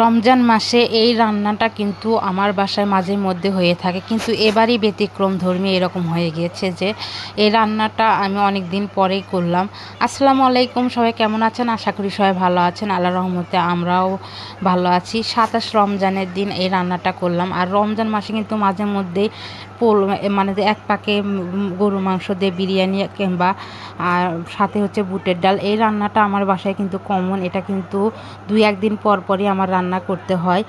রমজান মাসে এই রান্নাটা কিন্তু আমার বাসায় মাঝে মধ্যে হয়ে থাকে। কিন্তু এবারই ব্যতিক্রম ধর্মী এরকম হয়ে গিয়েছে যে, এই রান্নাটা আমি অনেক দিন পরেই করলাম। আসসালামু আলাইকুম, সবাই কেমন আছেন? আশা করি সবাই ভালো আছেন। আল্লাহ রহমতে আমরাও ভালো আছি। সাতাশ রমজানের দিন এই রান্নাটা করলাম। আর রমজান মাসে কিন্তু মাঝে মধ্যেই পোল মানে এক পাকে গরু মাংস দিয়ে বিরিয়ানি কিংবা, আর সাথে হচ্ছে বুটের ডাল। এই রান্নাটা আমার বাসায় কিন্তু কমন। এটা কিন্তু দুই, একদিন পর পরই আমার রান্না করতে হয়।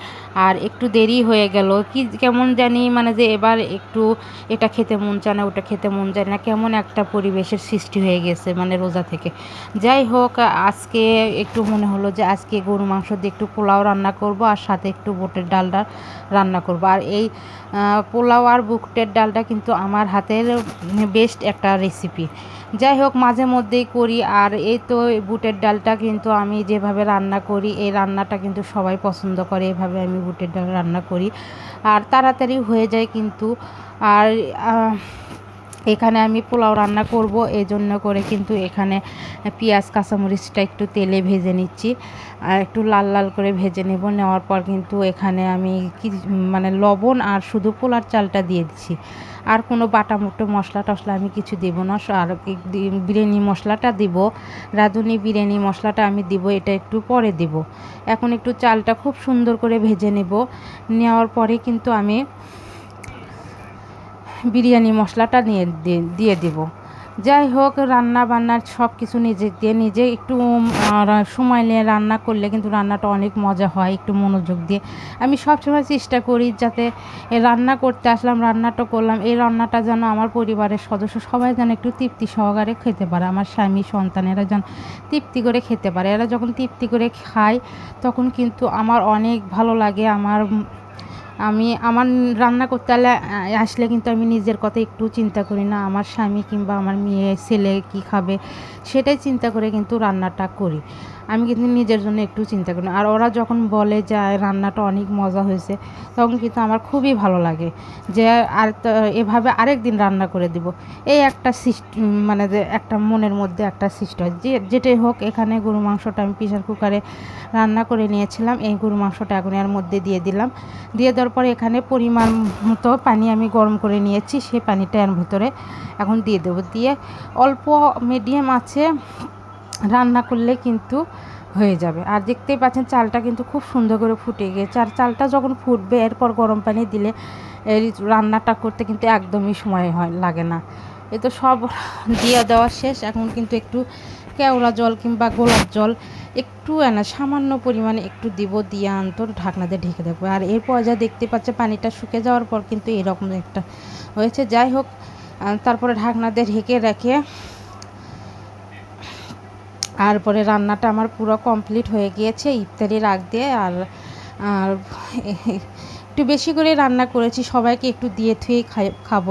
আর একটু দেরি হয়ে গেল। কি কেমন জানি মানে যে এবার একটু এটা খেতে মন চায় না, ওটা খেতে মন চায় না, কেমন একটা পরিবেশের সৃষ্টি হয়ে গেছে মানে রোজা থেকে। যাই হোক, আজকে একটু মনে হলো যে আজকে গরু মাংস দিয়ে একটু পোলাও রান্না করব আর সাথে একটু বুটের ডালটা রান্না করব। আর এই পোলাও আর বুটের ডালটা কিন্তু আমার হাতের বেস্ট একটা রেসিপি যাই হোক, মাঝে মধ্যেই করি। আর এই তো বুটের ডালটা কিন্তু আমি যেভাবে রান্না করি, এই রান্নাটা কিন্তু সবাই পছন্দ করে এভাবে আমি বুটের ডাল রান্না করি। আর তাড়াতাড়ি হয়ে যায় কিন্তু। আর এখানে আমি পোলাও রান্না করব এই জন্য করে কিন্তু এখানে পেঁয়াজ, কাঁচামরিচটা একটু তেলে ভেজে নিচ্ছি। আর একটু লাল লাল করে ভেজে নেব, নেওয়ার পর কিন্তু এখানে আমি কি মানে লবণ আর শুধু পোলার চালটা দিয়ে দিচ্ছি। আর কোনো বাটা মুটো মশলা টশলা আমি কিছু দেবো না আর বিরিয়ানি মশলাটা দিব। রাঁধুনি বিরিয়ানি মশলাটা আমি দিব, এটা একটু পরে দিব। এখন একটু চালটা খুব সুন্দর করে ভেজে নেব। নেওয়ার পরে কিন্তু আমি বিরিয়ানি মশলাটা নিয়ে দিয়ে দেব। যাই হোক রান্না বান্নার সব কিছু নিজে দিয়ে নিজে একটু সময় নিয়ে রান্না করলে কিন্তু রান্নাটা অনেক মজা হয়, একটু মনোযোগ দিয়ে। আমি সবসময় চেষ্টা করি যাতে রান্না করতে আসলাম, রান্নাটা করলাম, এই রান্নাটা যেন আমার পরিবারের সদস্য সবাই যেন একটু তৃপ্তি সহকারে খেতে পারে, আমার স্বামী, সন্তানেরা যেন তৃপ্তি করে খেতে পারে। এরা যখন তৃপ্তি করে খায়, তখন কিন্তু আমার অনেক ভালো লাগে, আমার আমি আমার রান্না করতে আসলে কিন্তু আমি নিজের কথা একটু চিন্তা করি না, আমার স্বামী কিংবা আমার মেয়ে, ছেলে কী খাবে, সেটাই চিন্তা করে কিন্তু রান্নাটা করি। আমি কিন্তু নিজের জন্য একটু চিন্তা করি আর ওরা যখন বলে যে রান্নাটা অনেক মজা হয়েছে, তখন কিন্তু আমার খুবই ভালো লাগে যে, আর এভাবে আরেক দিন রান্না করে দিব। এই একটা সৃষ্টি মানে যে, একটা মনের মধ্যে একটা হয়। যে, যেটাই হোক, এখানে গরু মাংসটা আমি প্রেশার কুকারে রান্না করে নিয়েছিলাম, এই গরু মাংসটা এখন এর মধ্যে দিয়ে দিলাম। দিয়ে দেওয়ার পরে এখানে পরিমাণ মতো পানি আমি গরম করে নিয়েছি সেই পানিটা এর ভিতরে এখন দিয়ে দেবো। দিয়ে অল্প মিডিয়াম আছে, রান্না করলে কিন্তু হয়ে যাবে। আর দেখতেই পাচ্ছেন চালটা কিন্তু খুব সুন্দর করে ফুটে গিয়েছে। আর চালটা যখন ফুটবে, এরপর গরম পানি দিলে রান্নাটা করতে কিন্তু একদমই সময় হয়, লাগে না। এ তো সব দিয়ে দেওয়া শেষ। এখন কিন্তু একটু কেওড়া জল কিংবা গোলাপ জল একটু না, সামান্য পরিমাণে একটু দিব, দিয়ে আন্তর ঢাকনা দিয়ে ঢেকে দেবো। আর এরপর যা দেখতে পাচ্ছে, পানিটা শুকে যাওয়ার পর কিন্তু এরকম একটা হয়েছে। যাই হোক তারপরে ঢাকনা দিয়ে ঢেকে রেখে, আর পরে রান্নাটা আমার পুরো কমপ্লিট হয়ে গিয়েছে ইফতারি রাখ দিয়ে। আর আর একটু বেশি করে রান্না করেছি, সবাইকে একটু দিয়ে থুয়েই খাব।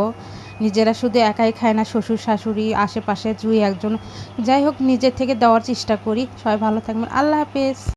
নিজেরা শুধু একাই খায় না, শ্বশুর, শাশুড়ি, আশেপাশে দুই একজন। যাই হোক, নিজের থেকে দেওয়ার চেষ্টা করি। সবাই ভালো থাকবেন। আল্লাহ হাফেজ।